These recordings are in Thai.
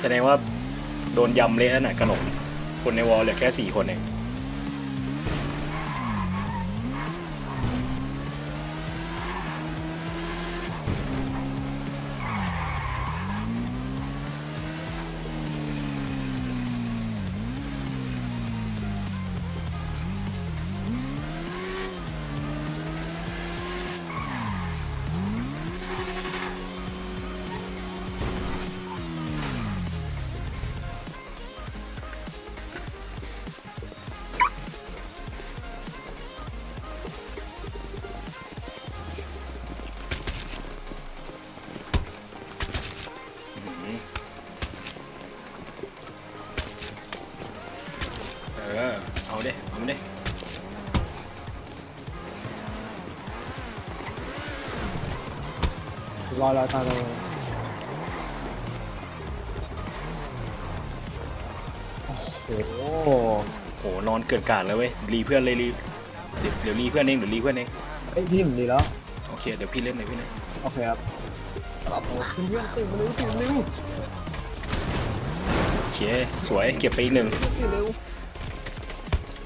แสดงว่าโดนยำเละแล้วน่ะกระหนกคนในวอลเหลือแค่สี่คนเอง รอรอตาโลโอ้โหโหนอนเกิดการแล้วเว้ยรีเพื่อนเลยรีเดี๋ยวเดี๋ยวรีเพื่อนเองเดี๋ยวรีเพื่อนเองเอ้ยพี่ผมดีแล้วโอเคเดี๋ยวพี่เล่นเลยพี่เล่นโอเคครับครับผมเพื่อนตื่นมาเร็วตื่นมาเร็วโอเคสวยเก็บไปอีกหนึ่งตื่นเร็ว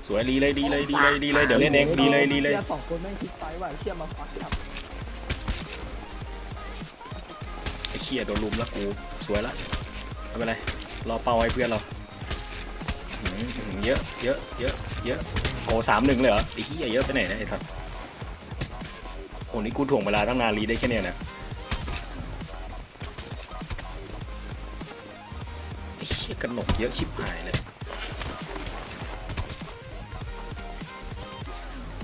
สวยรีเลยดีเลยดีเลยดีเลยเดี๋ยวเล่นเองดีเลยดีเลยหี้สองคนแม่งคิดไฟว่ะเชี่ยมาฟัดครับ เชียโดนลุมแล้วกูสวยละไม่เป็นไรรอเป้าให้เพื่อนเราเยอะเยอะเยอะเยอะโอ้สามหนึ่งเลยเหรอไอ้เหี้เยอะไปไหนนี่ยไอ้สัตว์โอ้นี่กูถ่วงเวลาตั้งนานรีได้แค่เนี้ยนะไอ้เชี่ยกระหนกเยอะชิบหายเลย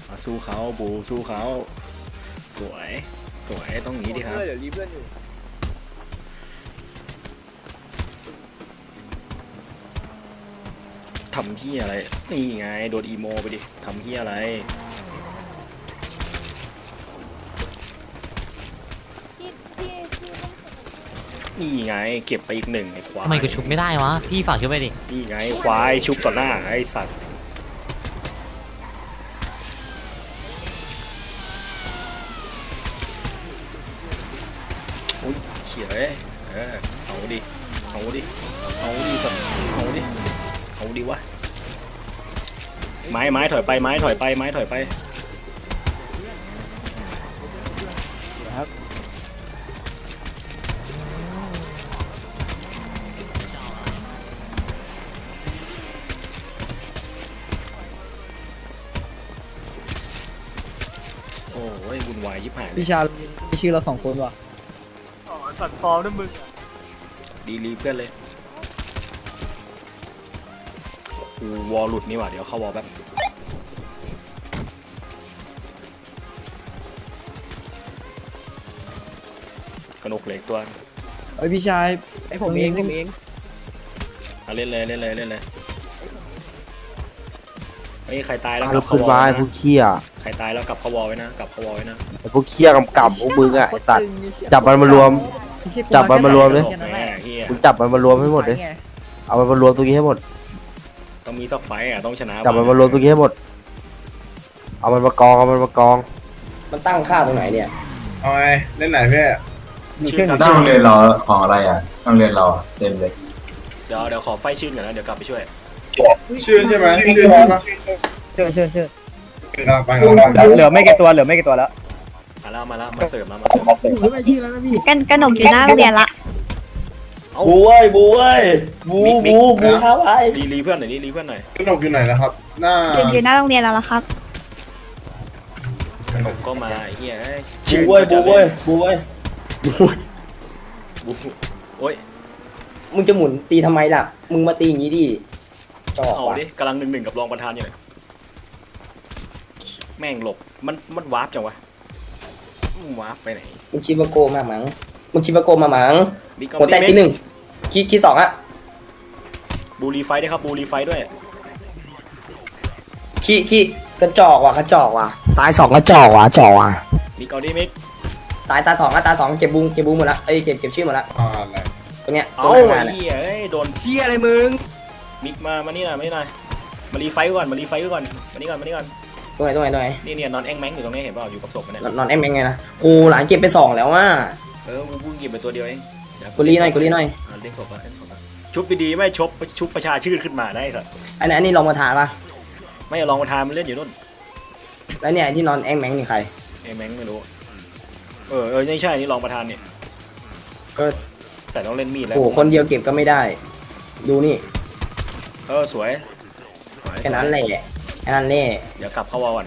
มาสู้เขาบูสู้เขาสวยสวยต้องหนีดิครับเดี๋ยวรีเพื่อนอยู่ ทำเฮียอะไร นี่ไง โดนอีโมไปดิทำเฮียอะไร พี่พี่พี่ต้องนี่ไง เก็บไปอีกหนึ่งไอ้ควายทำไมกูชุบไม่ได้วะ พี่ฝากชุบไปดิ นี่ไงควายชุบต่อหน้าไอ้สัตว์ ไม้ไม้ถอยไปไม้ถอยไปไม้ถอยไปครับโอ้ยวุ่นวายยิบหายเลยพี่ชาพี่ชื่อเราสองคนว่ะสัตว์ฟอร์มด้วยมึง ดีรีเพื่อนเลย กูวอลหลุดนี่หว่า เดี๋ยวเข้าวอลแป๊บกระนกเหล็กตัวเอ้ยพี่ชายไอผมเองผมเองเอาเล่นเลยเล่นเลยเล่นเลยเฮ้ยใครตายแล้วกลุลับกเข้าขึ้นวอมาลไอ้นะพวกเขี้ยใครตายแล้วกลับเข้าวอลไว้นะกลับเข้าวอลไว้นะไอ้พวกเขี้ยกำกับพวกมึงอะไอ้สัตว์จับมันมารวม จับมันมารวมเล ยแหมเฮียมึงจับมันมารวมให้หมดเลย เอามันมารวมตรงนี้ให้หมด ต้องมีซักไฟต์อะต้องชนะจับมันมารวมตรงนี้ให้หมด เอามันมากองเอามันมากอง มันตั้งค่าตรงไหนเนี่ย เอาไงเล่นไหนพี่ชื่อหน้าโรงเรียนเราของอะไรอะโรงเรียนเราอะเต็มเลยเดี๋ยวเดี๋ยวขอไฟชื่นก่อนนะเดี๋ยวกลับไปช่วยชื่อใช่ไหมชื่อใช่ไหมเชิญเชิญเชิญกำลังไปกำลังไปเหลือไม่กี่ตัวเหลือไม่กี่ตัวแล้วมาแล้วมาแล้วมาเสิร์ฟมามาเสิร์ฟกันกระหนกอยู่หน้าโรงเรียนละเอ้า บูเว้ยบูเว้ยบูมิกมิก บูบูท้าไว้รีรีเพื่อนหน่อยรีรีเพื่อนหน่อยขนมอยู่ไหนแล้วครับ หน้าอยู่อยู่หน้าโรงเรียนแล้วละครับ ขนมก็มาไอ้เฮียเอ้ยบูชื่นเว้ยจับูดเลเว้ยยบูเว้ยบูโอ้ยมึงจะหมุนตีทำไมล่ะ มึงมาตีอย่างนี้ดิจอกเอาว่ะดิกำลังหนึ่งหนึ่งกับรองประธานอยู่เลยแม่งหลบมันมันวาร์ปจังวะมันวาร์ปไปไหนมึงคิดว่าโกงมามั้งมึงคิดว่าโกงมามั้ง บิ๊กเอาหัวแตกบิ๊ที่กหนึ่งคีคีสองอะบูรีไฟด้วยครับบูรีไฟด้วยคีคีกระจอกว่ะกระจอกว่ะตายสองกระจอกว่ะจอกว่ะมิกเอาดิมิกตายตายสองอะตายสองเก็บบุงเก็บบุงหมดละเอ้ยเก็บเก็บชื่อหมดละอ่าอะไรตรงเนี้ยตรเอางข้างหไอ้น้าเนี่ยเหี้ยเอ้ยโดนเฮียอะไรมึงมิกมามานี่หน่อยมานี่หน่อยมารีไฟก่อนมารีไฟก่อนมานี่ก่อนมานี่ก่อนตรงไหนตรงไหนตรงไหนนี่เนี่ยนอนแองแมงอยู่ตรงนี้เห็นเปล่าอยู่กับศพมันเนี่ยนอนนอนเอ็มเองไงนะโอ้หลานเก็บไปสองแล้วว่ะเออกูเพิ่งหยิบไปตัวเดียวเอง เดี๋วกุลีหน่อยกุลีหน่อยอ่าเล่นศพละเล่นศพละชุบดีๆไม่ชบชุบประชาชื่นขึ้นมาได้สัตว์อันนี้อันนี้ลองมาทานปะไม่เอาลองมาทานมันเล่นอยู่นู่นแล้วเนี่ยไอ้ที่นอนแองแมงนี่ใครไอ้แมงไม่รู้เออเออไม่ใช่นี่ลองประทานเนี่ยก็ใส่ต้องเล่นมีดแล้วโอ้โหคนเดียวเก็บก็ไม่ได้ ดูนี่เออสวยสวยแค่นั้นแหละแค่นั้นแหละเดี๋ยวกลับเข้าวาวัน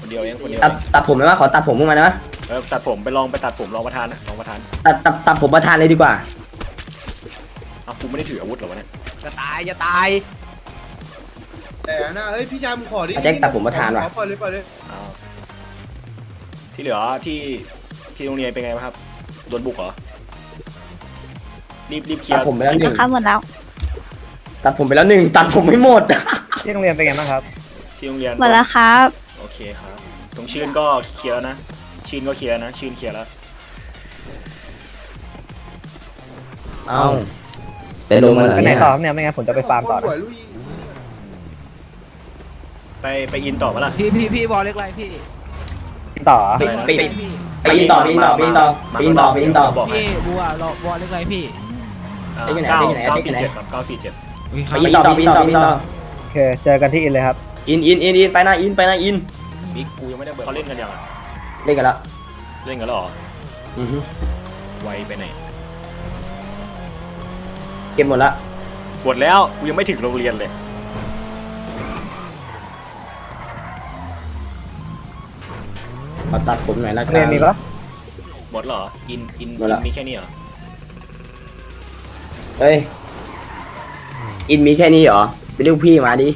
คนเดียวเองคนเดียวตัดตัดผมไหมวะขอตัดผมมึงมาได้ไหม เออตัดผมไปลองไปตัดผมลองประทานนะลองประทานตัดตัดตัดผมประทานเลยดีกว่า เอากูไม่ได้ถืออาวุธเหรอวะเนี่ยจะตายจะตายแต่นะเอ้ยพี่ชายมึงขอดิแจ็คตัดผมประธานว่ะ ขอปล่อยเลยปล่อยเลยอ้าวที่เหลือที่ที่โรงเรียนเป็นไงบ้างครับโดนบุกเหรอรีบรีบเคลียตัดร์ผมไปแล้วหนึ่งนะคะหมดแล้ว ตัดผมไปแล้วหนึ่งตัดผมไม่หมด ที่โรงเรียนเป็นไงบ้างครับ ที่โรงเรียนหมดแล้วครับ โอเคครับตรงชื่นก็เคลียร์แล้วนะ ชื่นก็เคลียร์นะชื่นเคลียร์แล้ว เอ้าไปลงมาเหรอไปไหนเนี่ยต่อครับเนี่ยไม่งั้นผมจะไปฟาร์มต่อสวยนะลุยไปไปอินต่อปะล่ะ พี่พี่พี่บอลเล็กไรพี่ต่อไปไปไปไปยินต่อไปยินต่อไปยินต่อไปยินต่อไปยินต่อ บอกให้พี่บัวเราบอลเล็กไรพี่อ่าไปอยู่ไหนเก้าไปอยู่ไหน เก้าไปอยู่สี่ไหนเจ็ดครับเก้าสี่เจ็ดไปยินต่อไปยินต่อไปยินต่อโอเคเจอกันที่อินเลยครับ อินอินอินอินไปนะอินไปนะอิน บิ๊กกูยังไม่ได้เบิร์เขาเล่นกันยังอะ เล่นกันละเล่นกันแล้วเหรออือฮึไวไปไหนเก็บหมดละหมดแล้วกูยังไม่ถึงโรงเรียนเลย ขอตัดผมหน่อยละกัเรียนมีปะหมดเหรอ อิน อินหมดอิละนมีแค่นี้เหรอ เฮ้ย อินมีแค่นี้เหรอ ไปเรียกพี่มาดิ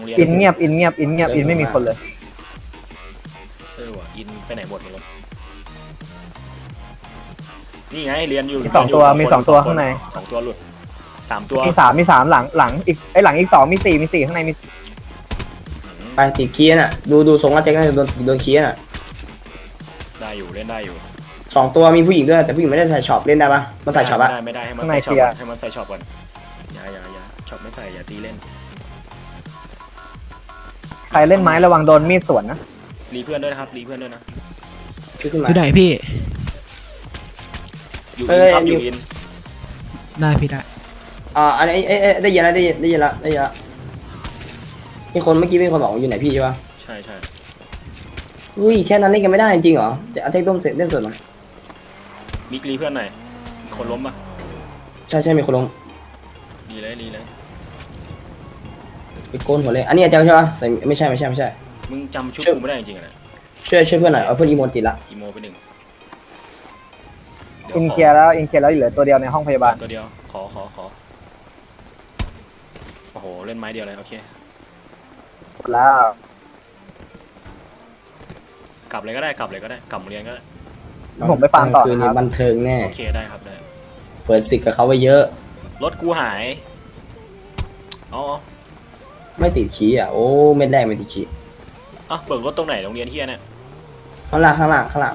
รงเรียนอินเงียบอินเงียบอินเงียบอินไม่มีคนเลยเออว่ะอินไปไหนหมดเลยนี่ไงเรียนอยู่มีสองตัวเรียนยู่มีคนสองตัวข้างในสองตัวหลุดสามตัวมีสามมีสามหลังหลังอีกไอยหลังอีกสองมีสี่มีสี่ข้างในมีไปติดเคียน่ะ ดูดูทรงแล้วแจ็คน่าจะโดนโดนเคียน่ะได้อยู่เล่นได้อยู่สองตัวมีผู้หญิงด้วยแต่ผู้หญิงไม่ได้ใส่ช็อปเล่นได้ปะมันใส่ช็อปไม่อะได้ไม่ได้ให้มันใส่ช็อปก่อนให้มันใส่ช็อปก่อนอย่าอย่าอย่าช็อปไม่ใส่อย่าตีเล่น ใครเล่นไม้ระวังโดนมีดสวนนะรีเพื่อนด้วยนะครับรีเพื่อนด้วยนะขึ้นมาพี่ไหนพี่ อยู่เอ้อินยครับออยู่ยู่อินได้พี่ได้อ่าอันนี้เอ้ยเอ้ยได้ยินแล้วได้ยินได้ยินแล้วได้ยินแล้วมีคนเมื่อกี้มีคนบอกว่าอยู่ไหนพี่ใช่ปะใช่ใช่อุ้ยแค่นั้นเล่นกันไม่ได้จริงเหรอเดี๋ยวเอาเทคต้มเสร็จเล่นสดหน่อยมิกรีเพื่อนหน่อยมีคนล้มปะใช่ใช่มีคนลงดีเลยดีเลย ไปโกนหัวเลยอันนี้อาจารย์ใช่ปะใส่ไม่ใช่ไม่ใช่ไม่ใช่ มึงจำชุดช่วยกูไม่ได้จริงๆอะนะช่วยช่วยเพื่อนหน่อยเอาเพื่อนอีโมติดละอีโมไปหนึ่งดี๋วอินขเคลียร์แล้วอินเคลียร์แล้วเหลือตัวเดียวในห้องพยาบาลตัวเดียว ขอขอขอโอ้โห เล่นไม้เดียวเลย โอเคแล้วกลับเลยก็ได้ กลับเลยก็ได้ กลับโรงเรียนก็ได้ ผมไปฟาร์มต่อคืนนะคนี้รับบันเทิงแน่ โอเคได้ครับได้ เปิดสิกกับเขาไว้เยอะ รถกูหาย อ๋อ ไม่ติดขี้อะ โอ้ไม่ได้ไม่ติดขี้อะเบิกรถตรงไหนโรงเรียนเฮียเนี่ยข้างล่างข้างล่างข้างล่าง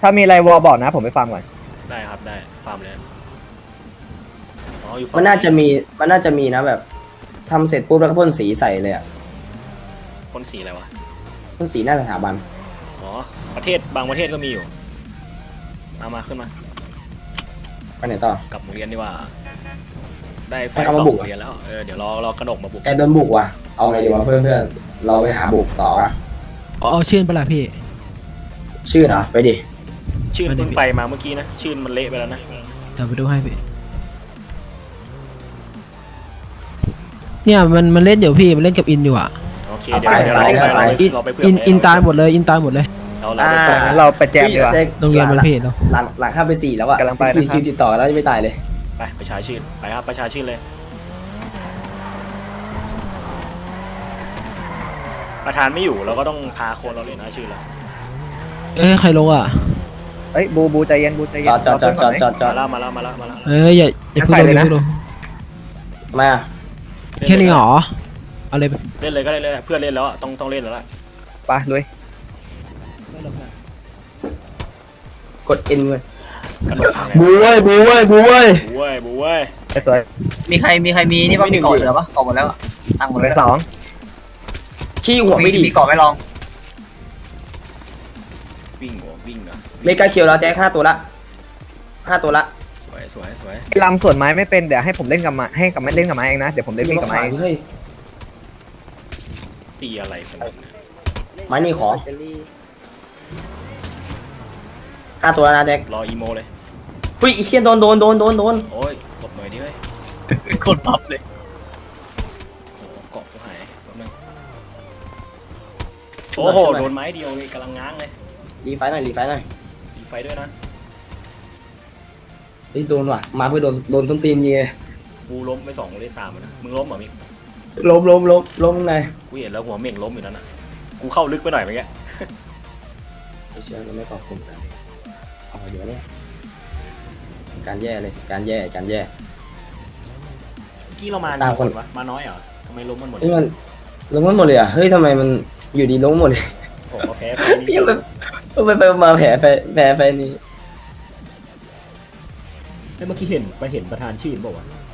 ถ้ามีอะไรวอลบอกนะ ผมไปฟาร์มก่อน ได้ครับได้ฟาร์มเลยอ๋ออยู่ฝั่งมันน่าจะมีมันน่าจะมีนะแบบทำเสร็จปุ๊บแล้วก็พ่นสีใส่เลยอะคนสีอะไรวะพ่นสีหน้าสถาบันอ๋อประเทศบางประเทศก็มีอยู่มามาขึ้นมา ไปไหนต่อ กลับโรงเรียนดีกว่า ได้ไฟให้เขาสอมางบุกโรงเรียนแล้วเออเดี๋ยวรอรอกระดกมาบุกแอร์โดนบุกว่ะ เอาไงดีวะเพื่อนเพื่อนๆเราไปหาบุกต่ออะเอาเอาชื่นไปละพี่ ชื่อเหรอไปดิ ชื่นไม่ได้เพิ่งไปมาเมื่อกี้นะ ชื่นมันเละไปแล้วนะเดี๋ยวไปดูให้พี่ เนี่ยมันมันเล่นอยู่พี่มันเล่นกับอินอยู่อะ โอเคเดี๋ยวเดี๋ยวเราไปเราไป เราไปเพื่อินไปอินตายหมดเลยอินตายหมดเลยเราเราอ่าไปเพื่อนงั้นเราไปแจมดีกว่าพี่โรงเรียนมันพี่เนาะหลังหลังข้ามไปสี่แล้วอะกำลังไปนะครับ สี่คิวติดต่อแล้วยังไม่ตายเลย ไปประชาชื่นไปครับประชาชื่นเลย ประธานไม่อยู่เราก็ต้องพาคนเราเลยนะชื่อเราเอ้ยใครลงอะเฮ้ยบูบูใจเย็นบูใจจเย็นอดจอดจอดจอดจอดจอมาดแล้วมาแล้วมาแล้วมาแล้วเอ้ยอย่าอย่าเพิ่งใส่ลงเลยอย่านะเพิ่งลงมาแค่นี้เหรอเอาเลยไปเล่นเลยก็ได้เลยเพื่อนเล่นแล้วอะต้องต้องเล่นแล้วล่ะไปลุยกดเอ็นเลย กระโดดทางไหนบูเว้ยบูเว้ยบูเว้ยบูเว้ยบูเว้ยไปสวยมีใครมีใครมีนี่บ้างมีเกาะเหลือปะเกาะหมดแล้วอะตั้งหมดไปเลยสองขี้หัวไม่ดีมีเกาะไหม่ลองวิ่งเหรอเมกาเคียวแล้วแจ็คห้าตัวละห้าตัวละสวยสวยสวยลำส่วนไม้ไม่เป็นเดี๋ยวให้ผมเล่นกับไม้ให้กับไม้เล่นกับไม้เองนะเดี๋ยวผมเล่นวิ่งกับไม้เองเฮ้ยตีอะไรกันเนี่ยไม้นี่ขอห้าตัวแล้วนะแจ็ครออีโมเลย อุ้ยไอ้เชี่ยโดนโดนโดนโดนโดนโอ้ยกดหน่อยดิเฮ้ยคนพับเลยโอ้โหเกาะกูหายแป๊บนึงโอ้โหโดนไม้เดียวเลยกำลังง้างเลยรีไฟหน่อยรีไฟหน่อยดีไฟด้วยนะเฮ้ยโดนว่ะมาเพื่อโดนโดนต้นตีนยิงไงกูล้มไปสองเลยสามอะนะมึงล้มเหรอมิกล้มล้มล้มล้มข้างในกูเห็นแล้วหัวเม่งล้มอยู่นั่นน่ะกูเข้าลึกไปหน่อยเมื่อกี้ ไม่เชื่อเราไม่ขอบคุณกันเอาเดี๋ยวเนี่ย การแย่เลย การแย่ การแย่ เมื่อกี้เรามาตามกี่คคนนวะมาน้อยเหรอทำไมล้มมันหมดเลนี่ยมันล้มกันหมดเลยอะ เฮ้ยทำไมมันอยู่ดีล้มหมดเลยผมก็แพ้ไฟนี้ยังไปไปไปมาแผลแผลแผลแผลนี้ เฮ้ยเมื่อกี้เห็นไปเห็นประธานชื่นบอกว่าวะ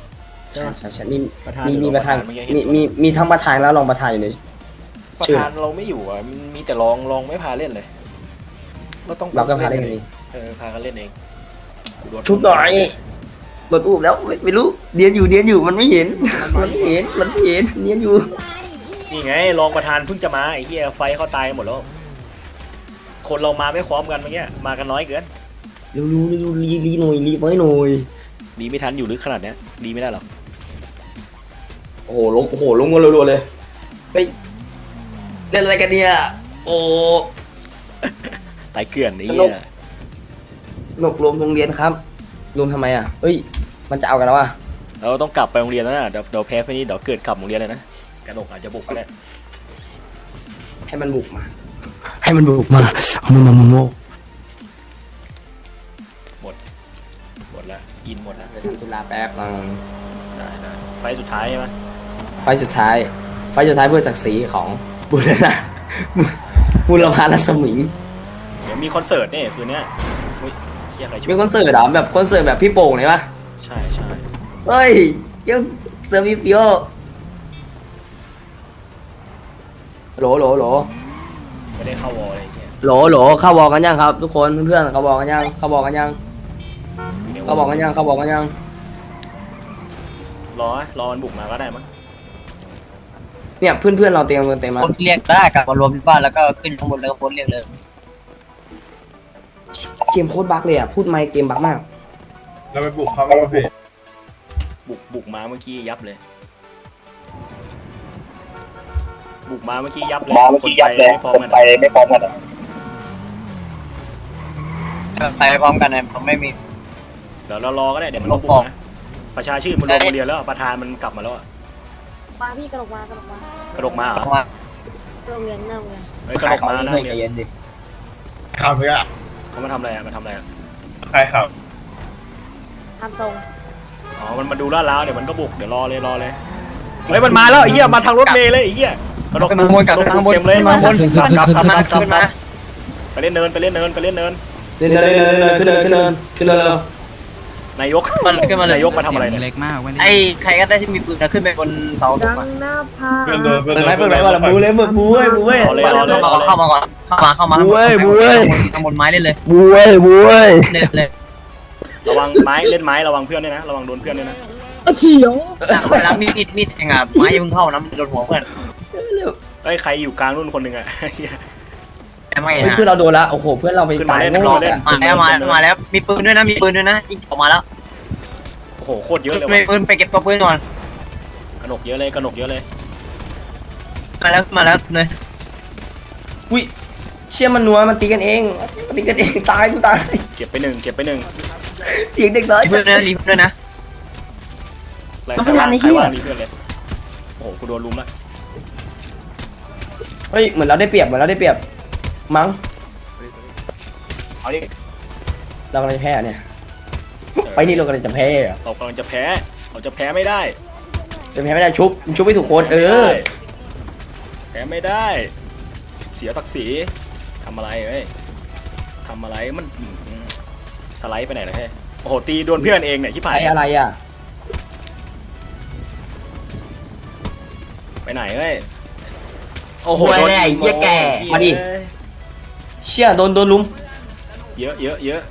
ใช่ใช่ใช่มีประธานมีหอมีประธานเมื่อกี้เห็น มีมีมีทั้งประธานแล้วรองประธานอยู่ใน ประชื่อ ธานเราไม่อยู่อะ มีแต่รองรองไม่พาเล่นเลย เราต้องเราก็พาเล่นกันเอเองงเออพากันเล่นเองกูโดน ชุบหน่อยโดนอุ้มแล้วไม่ไม่รู้เดียนอยู่เดียนอยู่มันไม่เห็น มันไม่เห็นมันไม่เห็นเดียนอยู่ นี่ไงรองประธานเพิ่งจะมาไอ้เหี้ยไฟเขาตายหมดแล้ว คนเรามาไม่พร้อมกันเมื่อกี้มากันน้อยเกินเร็วๆเร็วๆรีรีหน่อยรีไว้หน่อยดีไม่ทันอยู่ลึกขนาดเนี้ยดีไม่ได้หรอกโอ้โหลงโอ้โหลงกันรัวๆเลยเฮ้ยเล่นอะไรกันเนี่ยโอ้ตายเกลื่อนไอ้สนุเหี้กย หนกรวมโรงเรียนครับรวมทำไมอะเฮ้ย มันจะเอากันแล้วอะเราต้องกลับไปโรงเรียนแล้วนะเดี๋ยวเดี๋ยวแพ้ไฟนี้เดี๋ยวเกิดกลับโรงเรียนเลยนะกระดกอาจจะบุกก็ได้ให้มันบุกมา ให้มันบุกมาเอามันมาโมหมดแล้วอินหมดแล้วไปทำธุระแป๊บนึงได้ได้ไฟสุดท้ายใช่ไหมไฟล์สุดท้าย ไฟล์สุดท้ายเพื่อศักดิ์ศรีของบุรณะบุรพารัศมีเดี๋ยวมีคอนเสิร์ตเนี่ยคืนเนี้ย อุ้ยเชี่ยใครช่มีวยคอนเสิร์ตเหรอแบบคอนเสิร์ตแบบพี่โป่งเลยปะใช่ใช่เฮ้ยยังเซอร์วิสเดียวโหลโหลโหลไม่ได้เข้าวอลอะไรเงี้ยโหลโหลเข้าวอลกันยังครับทุกคนเพื่อนๆเข้าวอลกันยังเข้าวอลกันยังดี๋ยวเข้าวอลกันยังเข้าวอลกันยังรอรอมันบุกมาก็ได้มั้งเนี่ยเพื่อนๆเราเตรียมกันเต็มแล้วคนเรียกได้กลับมารวมที่บ้านแล้วก็ขึ้นข้างบนแล้วก็โพสต์เรียกเลย เกมโคตรบักเลยอะ พูดไม่เกมบักมาก เราไปบุกเขาไม่มาเพจบุกบุกมาเมื่อกี้ยับเลย บุกมาเมื่อกี้ยับเลยมาเมื่อกี้ยับเลยคนไปไม่พร้อมกันไปไม่พร้อมกันอะไปพร้อมกันนะผมไม่มี เดี๋ยวเรารอก็ได้เดี๋ยวมันต้องบุกนะประชาชื่นมันลงโรงเรียนแล้วอะประธานมันกลับมาแล้วอะมาพี่กระดกมากระดกมากระดกมาเหรอเพราะว่าโรงเรียนหน้าโรงเรียนเฮ้ยกระดกมานะเฮ้ยเนี่ใจยเย็นดิข่าวเพื่อ เขามาทำอะไรอะมาทำอะไรอะใครข่าวทำทรงอ๋อ มันมาดูลาดล้าวเดี๋ยวมันก็บุก เดี๋ยวรอเลยรอเลย เฮ้ย มันมาแล้วไอ้เหี้ย มาทางรถเมล์เลยไอ้เหี้ยกระดกขึ้นมาบนกลับขึ้นมาบนเต็มเลยขึ้นมาบน กลับกลับกลับขึ้นกมาลับกลับขึ้นมาไปเล่นเนินไปเล่นเนินไปเล่นเนิน เดินเดินเดินเดินขึ้นเดินขึ้นเดินขึ้นเดิน นายกมันขึ้นมาเลย นายกมาทำอะไรเนี่ยเล็กมากไม่ได้ไอ้ใครก็ได้ที่มีปืนนะขึ้นไปบนเสาถูกปะเพื่อนเดินเปิดไหมเปิดไหมว่าละบูเลยเปิดบูเว้ยบูเว้ยรอเลยรอเลยเข้ารอมาเลยเข้ามาก่อนเข้ามาเข้ามาบุ้ยบุ้ยข้างบนไม้เล่นเลยบูเว้ยบูเว้ยเล่นเลยระวังไม้เล่นไม้ระวังเพื่อนด้วยนะระวังโดนเพื่อนด้วยนะเวลามีดมีดแทงอะไม้อยังเพิ่งเข้านะมันโดนหัวเพื่อนเอ้ยใครอยู่กลางรุ่นคนหนึ่งอะเหี้ยแต่ ไม่เฮ้ยนะเพื่อนเราโดนละโอ้โหเพื่อนเราไปขึ้นมาตายเล่นโง่ขึ้นมาเล่น มาแล้วมามาแล้วมีปืนด้วยนะมีปืนด้วยนะยิงออกมาแล้วโอ้โหโคตรเยอะเลยมีว่ะปืนไปเก็บตัวปืนก่อนกระหนกเยอะเลยกระหนกเยอะเลยมาแล้วมาแล้วเลยอุ้ยเชี่ยมันนัวมันตีกันเองมันตีกันเองตายกูตายเก็บไปหนึ่งเก็บไปหนึ่งเสียงเด็กน้อยรีบด้วยนะรีบด้วยนะอะไรใครว่างใครว่างมีเพื่อนเลยโอ้โหกูโดนลุมละเฮ้ยเหมือนเราได้เปรียบเหมือนเราได้เปรียบ มั้งเอาดิเรากำลังจะแพ้เนี่ยไฟนี้เรากำลังจะแพ้อะเรากำลังจะแพ้เราจะแพ้ไม่ได้จะแพ้ไม่ได้ชุบชุบไม่ถูกคนเออ แพ้ไม่ได้ เสียศักดิ์ศรีทำอะไรเอ้ยทำอะไรมันอืมสไลด์ไปไหนเลยเฮ้ยโอ้โหตีโดนเพื่อนเองเนี่ยชิบหาไอยอะไรอะไปไหนเอ้ยโอ้โหโอ้ยโดนไอ้เหี้ยแก่โอ้โหมาดิ เอ้ยเชี่ยโดนโดนลุมเยอะเยอะเยอะ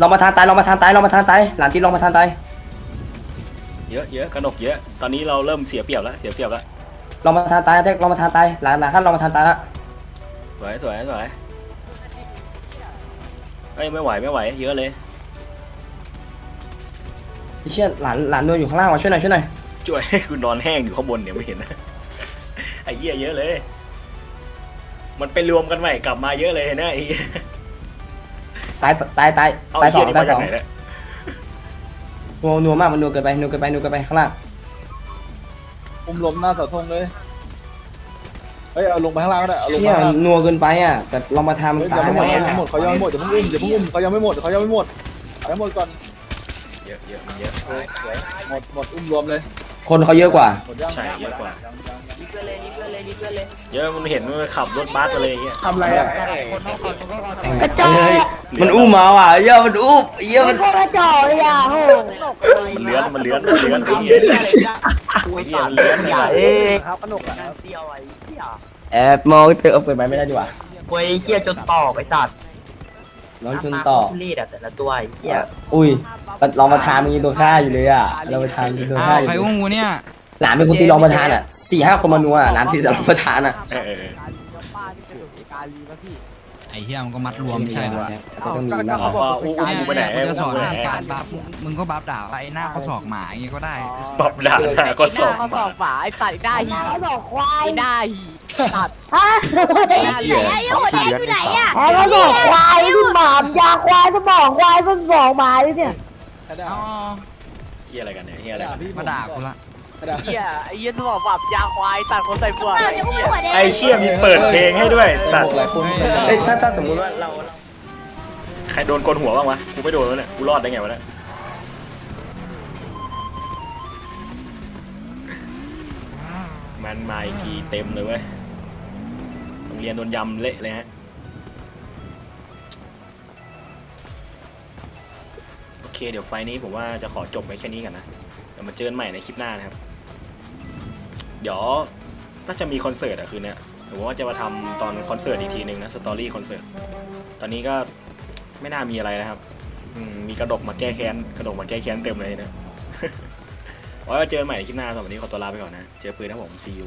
ลองมาทานตายลองมาทานตายลองมาทานตายหลานที่ลองมาทานตายเยอะเยอะกระหนกเยอะ ตอนนี้เราเริ่มเสียเปรียบแล้วเสียเปรียบแล้วลองมาทานตายแท็กลองมาทานตายหลานหลานขั้นลองมาทานตายละสวยสวยสวยเอ้ยไม่ไหวไม่ไหว เยอะเลยพี่เชี่ยหลานหลานนวลอยู่ข้างล่างมาช่วยหน่อยช่วยหน่อยช่วยกูนอนแห้งอยู่ข้างบนเดี๋ยวไม่เห็นนะไอ้เหี้ยเยอะเลย มันไปรวมกันใหม่กลับมาเยอะเลยเห็นไหมไอ้เหี้ยตายตายตายเอาตาไอ้ยสอเหี้ยงนี่ตามายสจากองไหนเนี่ยนัวนัวมากมันนัวเกินไปนัวเกินไปนัวเกินไปข้างล่างอุ้มลมหน้าเสาธงเลยเฮ้ยเอาลงไปข้างล่างก็ได้เอาลงไปเชี่ยข้างล่างนัวเกินไปอะแต่ลองมาทานมันเฮ้ยตายยังหมไม่ดหมดยังไม่หมดเขายังไม่หมดอย่าเพิ่งอุ้มอย่าเพิ่งอุ้มเขายังไม่หมดเขายังไม่หมดเอาให้หมดก่อนเยอะเยอะมันเยอะ หมดหมดอุ้มรวมเลยคนเขาเยอะกว่า หมดยังใช่เยอะกว่า ยังยังยัง เยอะมันเห็นมันขับรถบัสอะไรอย่างเงี้ยทำอะไรอะเฮ้ยมันอุ้มมาว่ะเหี้ยมันอุ้มเหี้ยมันพวกกระจอกเลยอะโหมันเลื้อนมันเลื้อนมันเลื้อนไอ้เหี้ยไอ้เหี้ยมันเลื้อนไอ้เหี้ยเอ้ยครับขนมอะเดียวไอ้เหี้ยแอบมองเธอเอาเปิดไม้ไม่ได้ดีกว่ากูไอ้เหี้ยจนตอกไอ้สัตว์น้องจนต่อทุเรียดอะแต่ละตัวไอ้เหี้ยอุ้ยลองมาทานมันยิงตัวฆ่าอยู่เลยอะเราไปทานยิงตัวฆ่าอยู่ใครอุ้มกูเนี่ย หลานเป็นคนตีรองประธานอะสี่ห้าคนมานัวหลานตีแต่รองประธานอะเออเออเออไอ้เหี้ยมันก็มัดรวมไม่ใช่เหรอก็ต้องมีบ้างเอาว่าอุ้มอุ้มกูไปไหนกูจะสอนอุ้มกูไปไหนการบัฟมึงก็บัฟด่าไอ้หน้าเขาสอกหมาอย่างงี้ก็ได้ปรับด่าหน้าก็สอบมาฝาไอ้สัตว์ได้หีเขาบอกควายได้หีสัตว์ฮะไหนอะไอ้หัวแดงอยู่ไหนอะแอบมาบอกควายพี่หมามยาควายสมองควายมันบอกมาเลยเนี่ยใครได้อ๋อเฮียอะไรกันเนี่ยเฮียอะไรกันมาด่ากูละใครได้ เหี้ยไอ้เหี้ยสมองแบบยาควายสัตว์คนใส่บวกเปล่าจะอุ้มหัวแดงไอ้เชี่ยมีเปิดเพลงให้ด้วยสัตว์หลายคนเอ้ยถ้าถ้าสมมุติว่าเราใครโดนกลหัวบ้างวะกูไม่โดนวะเนี่ยกูรอดได้ไงวะเนี่ยมันมาอีกทีเต็มเลยเว้ยโรงเรียนโดนยำเละเลยฮะโอเคเดี๋ยวไฟล์นี้ผมว่าจะขอจบไว้แค่นี้กันนะเดี๋ยวมาเจอกันใหม่ในคลิปหน้านะครับ เดี๋ยวน่าจะมีคอนเสิร์ตอะคืนเนี้ยหรือว่าจะมาทำตอนคอนเสิร์ตอีกทีหนึ่งนะสตอรี่คอนเสิร์ตตอนนี้ก็ไม่น่ามีอะไรนะครับมมีกระดกมาแก้แค้นกระดกมาแก้แค้นเต็มเลยนะไว้มาเจอใหม่คลิปหน้าสำหรับวันนี้ขอตัวลาไปก่อนนะ เจอปืนนะผมซีอู